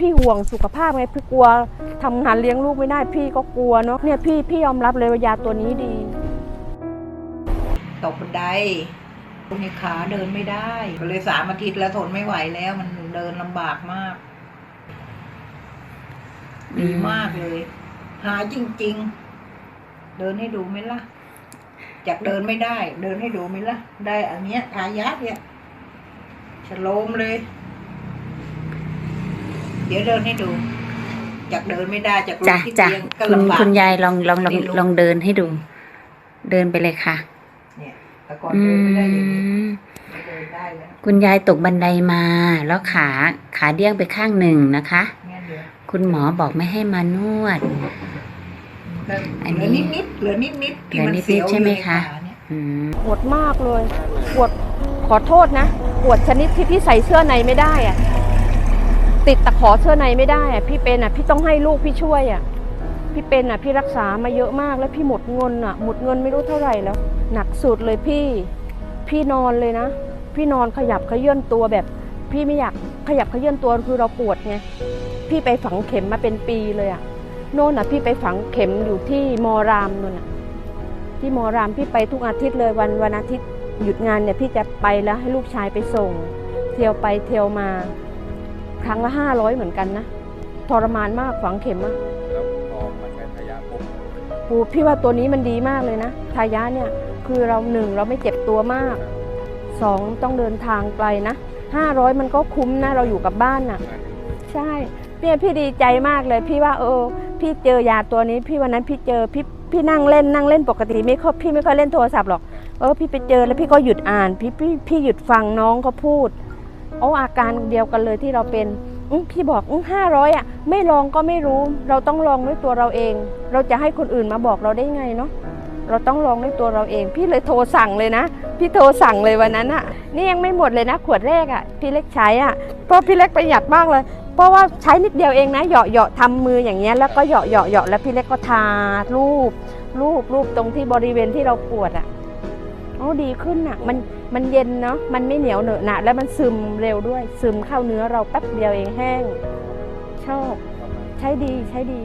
พี่ห่วงสุขภาพไงพี่กลัวทำงานเลี้ยงลูกไม่ได้พี่ก็กลัวเนาะเนี่ยพี่พี่ยอมรับเลยว่ายาตัวนี้ดีตกบันไดในขาเดินไม่ได้ก็เลยสามอาทิตย์แล้วทนไม่ไหวแล้วมันเดินลำบากมากดีมากเลย หาจริง ๆ เดินให้ดูไหมล่ะจากเดินไม่ได้ เดินให้ดูไหมล่ะ ได้อันเนี้ยทายาทเนี่ยฉโลมเลย เดี๋ยวเดินให้ดู จากเดินไม่ได้จากลุจ้ะกที่จ้ะเตียงก็คุณลำบาก คุณยายลองลองลองไม่รู้ ลองเดินให้ดู เดินไปเลยค่ะ เนี่ยแต่ก่อนอืเดินไม่ได้อย่างนี้ม เดินได้แล้วคุณยายตกบันไดมา แล้วขาขาเดี้ยงไปข้างหนึ่งนะคะ เนี่ยเดี๋ยวคุณหมอบอกไม่ให้มานวดอันเหนี้ลือนิดนิดๆเหลือนิดนิดๆที่เหลือมันนิดๆเสียวใช่ไหมอยู่นคะ ขาเนี่ย อืม ปวดมากเลย ปวดขอโทษนะ ปวดชนิดที่พี่ใส่เสื้อในไม่ได้อะ ติดตะขอเสื้อในไม่ได้อะพี่เป็นอะพี่ต้องให้ลูกพี่ช่วยอะพี่เป็นอะพี่รักษามาเยอะมากแล้วพี่หมดเงินอะหมดเงินไม่รู้เท่าไหร่แล้ว หนักสุดเลยพี่พี่นอนเลยนะ พี่นอนขยับขยื่นตัวแบบ พี่ไม่อยากขยับขยื่นตัวคือเราปวดไงพี่ไปฝังเข็มมาเป็นปีเลยอะโน่นอะพี่ไปฝังเข็มอยู่ที่มอรามนู่นอะที่มอรามพี่ไปทุกอาทิตย์เลยวันวันอาทิตย์หยุดงานเนี่ยพี่จะไปแล้วให้ลูกชายไปส่ง เที่ยวไปเที่ยวมา ครั้งละห้าร้อยเหมือนกันนะทรมานมากฝังเข็มอะแล้วพอมาใช้พยาปุ๊บปูพี่ว่าตัวนี้มันดีมากเลยนะทายาเนี่ยคือเราหนึ่งเราไม่เจ็บตัวมากสองต้องเดินทางไกลนะห้าร้อยมันก็คุ้มนะเราอยู่กับบ้านน่ะ ใช่เนี่ยพี่ดีใจมากเลยพี่ว่าเออ พี่เจอยาตัวนี้พี่วันนั้นพี่เจอพี่พี่นั่งเล่นนั่งเล่นปกติไม่ค่อยพี่ไม่ค่อยเล่นโทรศัพท์หรอกเออพี่ไปเจอแล้วพี่ก็หยุดอ่าน พี่พี่พี่หยุดฟังน้องเขาพูด โอ้อาการเดียวกันเลยที่เราเป็นพี่บอกห้าร้อยอะไม่ลองก็ไม่รู้ เราต้องลองด้วยตัวเราเอง เราจะให้คนอื่นมาบอกเราได้ไงเนาะเราต้องลองด้วยตัวเราเอง พี่เลยโทรสั่งเลยนะ พี่โทรสั่งเลยวันนั้นอะ นี่ยังไม่หมดเลยนะ ขวดแรกอะ พี่เล็กใช้อะเพราะพี่เล็กประหยัดมากเลย เพราะว่าใช้นิดเดียวเองนะเหยาะเหยาะทำมืออย่างเงี้ยแล้วก็เหยาะเหยาะเหยาะแล้วพี่เล็กก็ทารูปรูปรูปตรงที่บริเวณที่เราปวดอะ โอ้ดีขึ้นอะ มันมันเย็นเนาะมันไม่เหนียวเหนอะหนะแล้วมันซึมเร็วด้วย ซึมเข้าเนื้อเราแป๊บเดียวเองแห้ง ชอบ ใช้ดีใช้ดี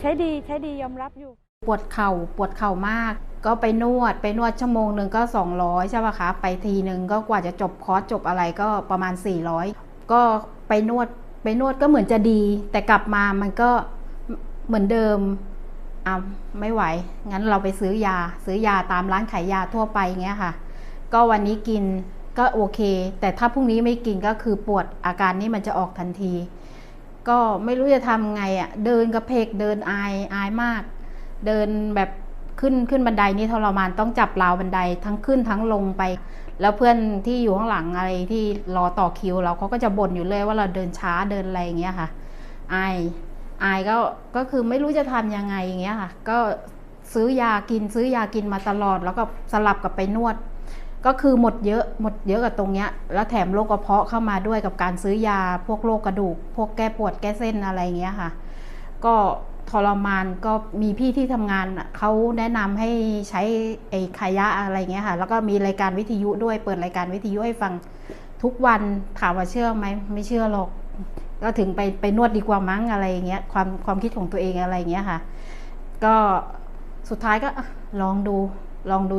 ใช้ดีใช้ดียอมรับอยู่ ปวดเข่าปวดเข่ามาก ก็ไปนวดไปนวดชั่วโมงหนึ่งก็ 200 ใช่ป่ะคะ ไปทีหนึ่งก็กว่าจะจบคอร์สจบอะไรก็ประมาณ 400 ก็ไปนวดไปนวดก็เหมือนจะดี แต่กลับมามันก็เหมือนเดิม อะไม่ไหว งั้นเราไปซื้อยา ซื้อยาตามร้านขายยาทั่วไปเงี้ยค่ะ ก็วันนี้กินก็โอเค แต่ถ้าพรุ่งนี้ไม่กินก็คือปวดอาการนี้มันจะออกทันที ก็ไม่รู้จะทำไงอะ่ะ เดินกระเพกเดินอายอายมาก เดินแบบขึ้นขึ้นบันไดนี่ทรมานต้องจับราวบันไดทั้งขึ้นทั้งลงไป แล้วเพื่อนที่อยู่ข้างหลังอะไรที่รอต่อคิว เราเขาก็จะบ่นอยู่เลยว่าเราเดินช้าเดินอะไรอย่างเงี้ยค่ะ อาย อายก็ก็คือไม่รู้จะทำยังไงอย่างเงี้ยค่ะ ก็ซื้อยากินซื้อยากินมาตลอด แล้วก็สลับกับไปนวด ก็คือหมดเยอะหมดเยอะกับตรงเนี้ย แล้วแถมโรคกระเพาะเข้ามาด้วยกับการซื้อยาพวกโรคกระดูก พวกแก้ปวดแก้เส้นอะไรเงี้ยค่ะ ก็ทรมานก็มีพี่ที่ทำงานเขาแนะนำให้ใช้ไอ้ขายะอะไรเงี้ยค่ะ แล้วก็มีรายการวิทยุด้วยเปิดรายการวิทยุให้ฟังทุกวันถามว่าเชื่อไหมไม่เชื่อหรอก ก็ถึงไปไปนวดดีกว่ามั้งอะไรอย่างเงี้ยความความคิดของตัวเองอะไรอย่างเงี้ยค่ะ ก็สุดท้ายก็ลองดูลองดู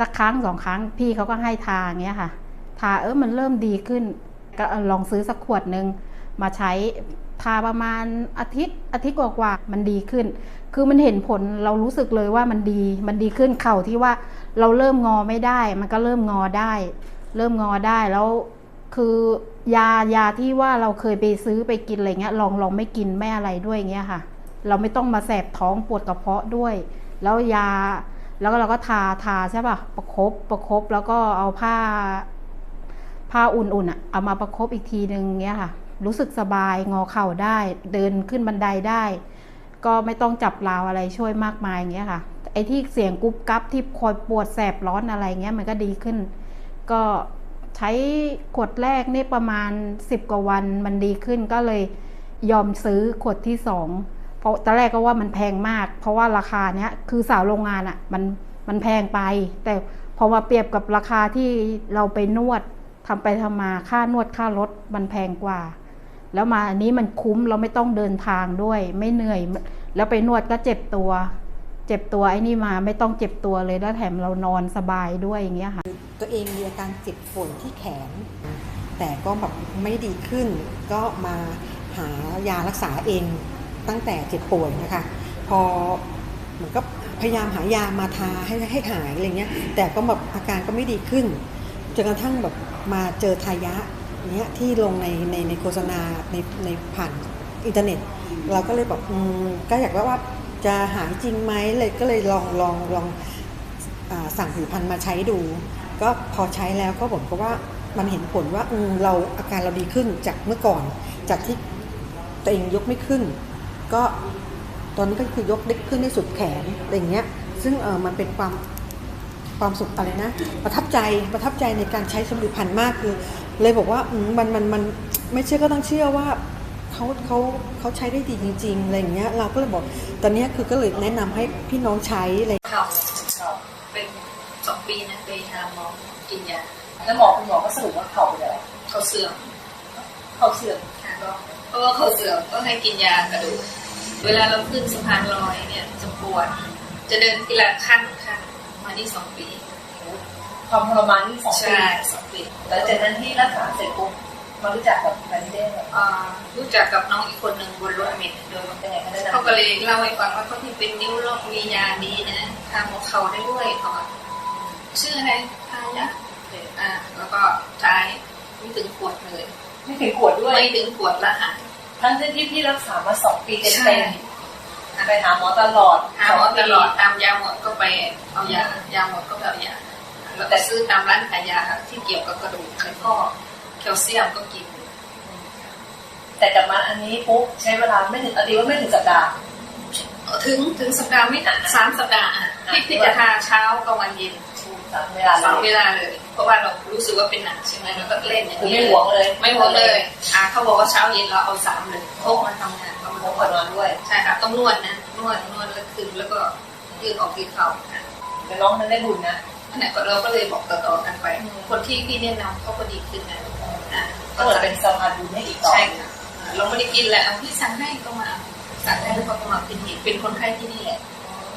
สักครั้งสองครั้งพี่เขาก็ให้ทาอย่างเงี้ยค่ะ ทาเออมันเริ่มดีขึ้น ก็ลองซื้อสักขวดหนึ่งมาใช้ทาประมาณอาทิตย์อาทิตย์กว่าๆมันดีขึ้น คือมันเห็นผลเรารู้สึกเลยว่ามันดีมันดีขึ้นเข่าที่ว่าเราเริ่มงอไม่ได้ มันก็เริ่มงอได้ เริ่มงอได้แล้ว คือยายาที่ว่าเราเคยไปซื้อไปกินอะไรเงี้ยลองลองไม่กินไม่อะไรด้วยเงี้ยค่ะ เราไม่ต้องมาแสบท้องปวดกระเพาะด้วย แล้วยาแล้วก็เราก็ทาทาใช่ป่ะประคบประคบแล้วก็เอาผ้า ผ้าอุ่นๆอะเอามาประคบอีกทีหนึ่งเงี้ยค่ะ รู้สึกสบายงอเข่าได้ เดินขึ้นบันไดได้ ก็ไม่ต้องจับราวอะไรช่วยมากมายเงี้ยค่ะไอ้ที่เสียงกุ๊บกั๊บที่คอยปวดแสบร้อนอะไรเงี้ยมันก็ดีขึ้น ก็ ใช้ขวดแรกนี่ประมาณ 10 กว่าวันมันดีขึ้นก็เลยยอมซื้อขวดที่สองเพราะตอนแรกก็ว่ามันแพงมาก เพราะว่าราคาเนี้ยคือสาวโรงงานอะ่ะมันมันแพงไป แต่พอมาเปรียบกับราคาที่เราไปนวดทำไปทำมาค่านวดค่ารถมันแพงกว่า แล้วมาอันนี้มันคุ้มเราไม่ต้องเดินทางด้วย ไม่เหนื่อย แล้วไปนวดก็เจ็บตัว เจ็บตัวไอ้นี่มาไม่ต้องเจ็บตัวเลยแล้วแถมเรานอนสบายด้วยอย่างเงี้ยค่ะ ตัวเองมีอาการเจ็บปวยที่แขน แต่ก็แบบไม่ดีขึ้น ก็มาหายารักษาเองตั้งแต่เจ็บป่วยนะคะ พอเหมือนก็พยายามหายามาทาให้ให้หายอะไรเงี้ย แต่ก็แบบอาการก็ไม่ดีขึ้นจนกระทั่งแบบมาเจอทายะเนี้ยที่ลงในในในโฆษณาในในผ่านอินเทอร์เน็ต เราก็เลยบอกอืมก็อยากว่าว่าจะหายจริงไหมเลยก็เลยลองลองลองอ่าสั่งผลิตภัณฑ์มาใช้ดู ก็พอใช้แล้วก็ผมก็ว่ามันเห็นผลว่าเราอาการเราดีขึ้นจากเมื่อก่อน จากที่ตัวเองยกไม่ขึ้น ก็ตอนนี้ก็คือยกได้ขึ้นได้สุดแขนอะไรอย่างเงี้ย ซึ่งเออมันเป็นความความสุขอะไรนะ ประทับใจประทับใจในการใช้สมุนพันธ์มากคือ เลยบอกว่ามันมันมันไม่เชื่อก็ต้องเชื่อว่าเขาเขาเขาใช้ได้ดีจริงๆอะไรอย่างเงี้ย เราก็เลยบอกตอนนี้คือก็เลยแนะนำให้พี่น้องใช้อะไรเข่าเป็นสองปีนะไปหาหมอกิน แล้วหมอคุณหมอก็สรุปว่าเข่าเป็นอะไรเขาเสื่อมเข่าเสื่อมค่ะก็เพราะว่าเขาเสื่อมก็ให้กินยากระดูกเวลาเราขึ้นสะพานลอยเนี่ยจะปวดจะเดินทีละขั้นขั้นมานี่สองปีความทรมานนี่สองปีใช่สองปีแล้วจากนั้นที่รักษาเสร็จปุ๊บมารู้จักกับแฟนได้ไงอ่ารู้จักกับน้องอีกคนหนึ่งบนรถเมล์โดยเป็นไงคะแนะนำเขาก็เลยเล่าให้ฟังว่าเขาที่เป็นนิ้วโรคมียาดีนะทางหัวเข่าได้ด้วยเขาบอกชื่ออะไรทายะ อ่าแล้วก็ใช้ไม่ถึงขวดเลย ไม่ถึงขวดด้วย ไม่ถึงขวดละหายทั้งที่พี่รักษามาสองปีเต็ใช่มๆไปหาหมอตลอดหาหมอตลอดตามยาหมดก็ไปเอายายาหมดก็ไปเอายาแล้วแต่ซื้อตามร้านขายยาที่เกี่ยวกับกระดูกแล้วก็แคลเซียมก็กิน แต่กลับมาอันนี้ปุ๊บใช้เวลาไม่ถึงอาทิตย์ว่าไม่ถึงสัปดาห์ถึงถึงสัปดาห์ไม่นานสามสัปดาห์อะที่ที่จะทาเช้ากลางวันเย็นสามเวลาสองเลเวยลาเลย เพราะว่าเรารู้สึกว่าเป็นหนักใช่ไหมเราก็เล่นอย่างคือนี้ไม่หวงเลย ไม่หวงเลยอ่าเขาบอกว่าเช้าเย็นเราเอาสามเลยพกมาทำงานเราหวงก่อนนอนด้วย ใช่ค่ะต้องนวดนะนวดนวดแล้วคืนแล้วก็ยืดออกยืดเข่าค่ะแต่น้องนั้นได้บุญนะ อันนี้ก็เราก็เลยบอกต่อๆกันไปคนที่พี่แนะนำเขาก็ดีขึ้นนะอะก็เหมือนเป็นสะพานบุญให้อีกต่อใช่ค่ะอ่าเราไม่ได้กินแหละเอาพี่สั่งให้ก็มาสั่งให้แล้วเขาก็มากินอีกเป็นคนไข้ที่นี่แหละ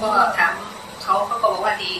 ก็ถามเขาเขาก็บอกว่าดี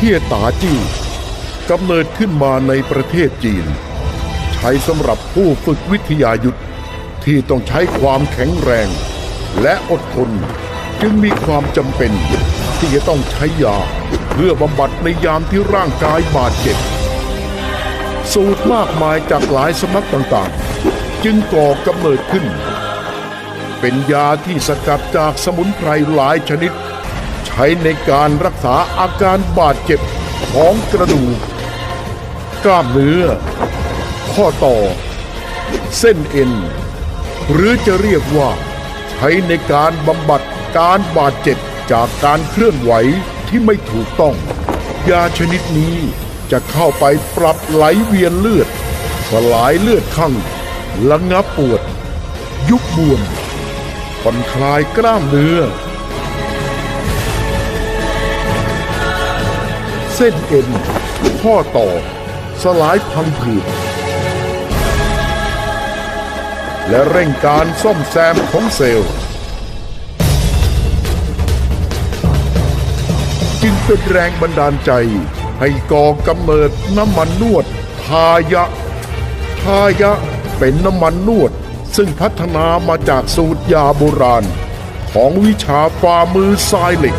เทียตาจิ้วกำเนิดขึ้นมาในประเทศจีน ใช้สำหรับผู้ฝึกวิทยายุทธที่ต้องใช้ความแข็งแรง และอดทน จึงมีความจำเป็นที่จะต้องใช้ยา เพื่อบำบัดในยามที่ร่างกายบาดเจ็บ สูตรมากมายจากหลายสำนักต่างๆ จึงก่อกำเนิดขึ้น เป็นยาที่สกัดจากสมุนไพรหลายชนิด ช้ในการรักษาอาการบาดเจ็บของกระดูก กล้ามเนื้อ ข้อต่อ เส้นเอ็น หรือจะเรียกว่า ใช้ในการบำบัดการบาดเจ็บจากการเคลื่อนไหวที่ไม่ถูกต้อง ยาชนิดนี้จะเข้าไปปรับไหลเวียนเลือด สลายเลือดข้างระงับปวด ยุบบวมผ่อนคลายกล้ามเนื้อ เส้นเอ็น ข้อต่อ สลายพังผืดและเร่งการซ่อมแซมของเซลล์ จึงเป็นแรงบันดาลใจ ให้ก่อกำเนิดน้ำมันนวด ทายะ ทายะเป็นน้ำมันนวด ซึ่งพัฒนามาจากสูตรยาโบราณ ของวิชาฝ่ามือทรายเหล็ก